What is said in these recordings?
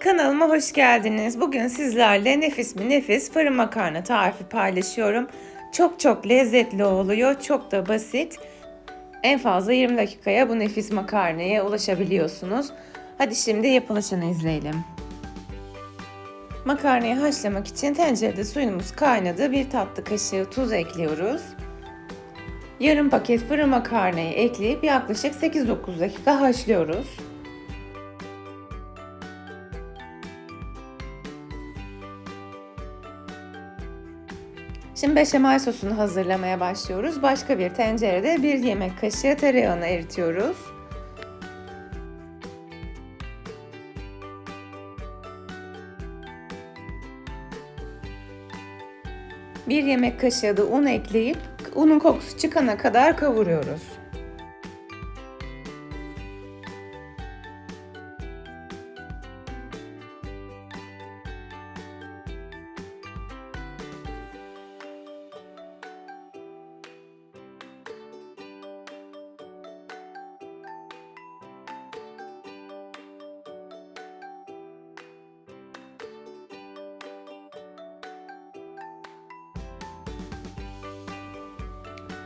Kanalıma hoş geldiniz. Bugün sizlerle nefis mi nefis fırın makarna tarifi paylaşıyorum. Çok çok lezzetli oluyor. Çok da basit. En fazla 20 dakikaya bu nefis makarnaya ulaşabiliyorsunuz. Hadi şimdi yapılışını izleyelim. Makarnayı haşlamak için tencerede suyumuz kaynadı. Bir tatlı kaşığı tuz ekliyoruz. Yarım paket fırın makarnayı ekleyip yaklaşık 8-9 dakika haşlıyoruz. Şimdi beşamel sosunu hazırlamaya başlıyoruz. Başka bir tencerede bir yemek kaşığı tereyağını eritiyoruz. Bir yemek kaşığı da un ekleyip unun kokusu çıkana kadar kavuruyoruz.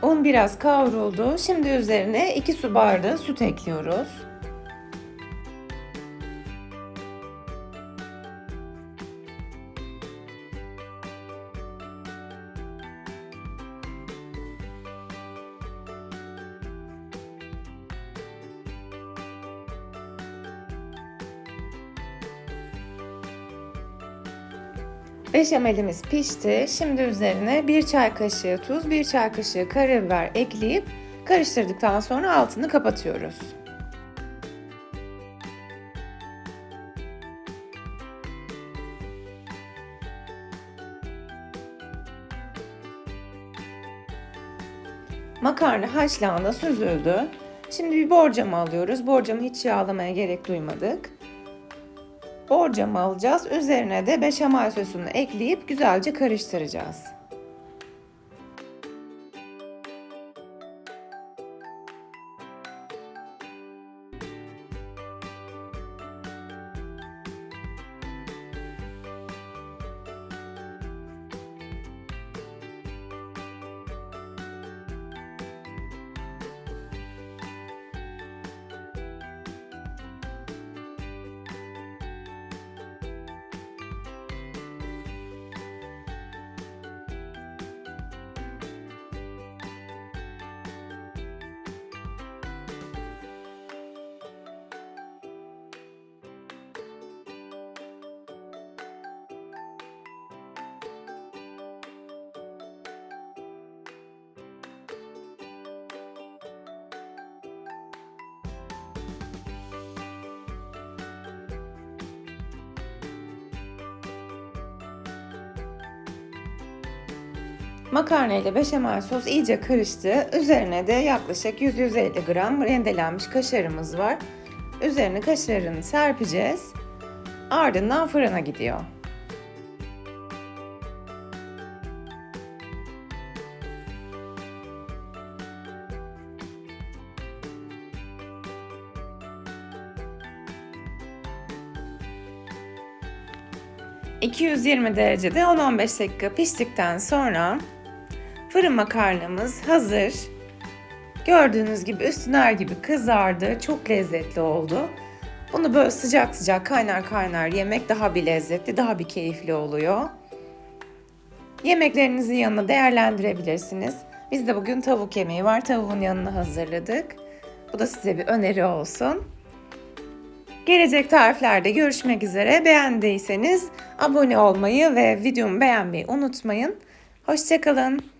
Un biraz kavruldu. Şimdi üzerine 2 su bardağı süt ekliyoruz. Beşamelimiz pişti. Şimdi üzerine bir çay kaşığı tuz, bir çay kaşığı karabiber ekleyip karıştırdıktan sonra altını kapatıyoruz. Makarna haşlandı, süzüldü. Şimdi bir borcamı alıyoruz. Borcamı hiç yağlamaya gerek duymadık. Borcamı alacağız. Üzerine de beşamel sosunu ekleyip güzelce karıştıracağız. Makarna ile beşamel sos iyice karıştı. Üzerine de yaklaşık 100-150 gram rendelenmiş kaşarımız var. Üzerine kaşarını serpeceğiz. Ardından fırına gidiyor. ...220 derecede 10-15 dakika piştikten sonra Fırın makarnamız hazır. Gördüğünüz gibi üstüner gibi kızardı. Çok lezzetli oldu. Bunu böyle sıcak sıcak kaynar kaynar yemek daha bir lezzetli, daha bir keyifli oluyor. Yemeklerinizin yanına değerlendirebilirsiniz. Biz de bugün tavuk yemeği var. Tavuğun yanına hazırladık. Bu da size bir öneri olsun. Gelecek tariflerde görüşmek üzere. Beğendiyseniz abone olmayı ve videomu beğenmeyi unutmayın. Hoşçakalın.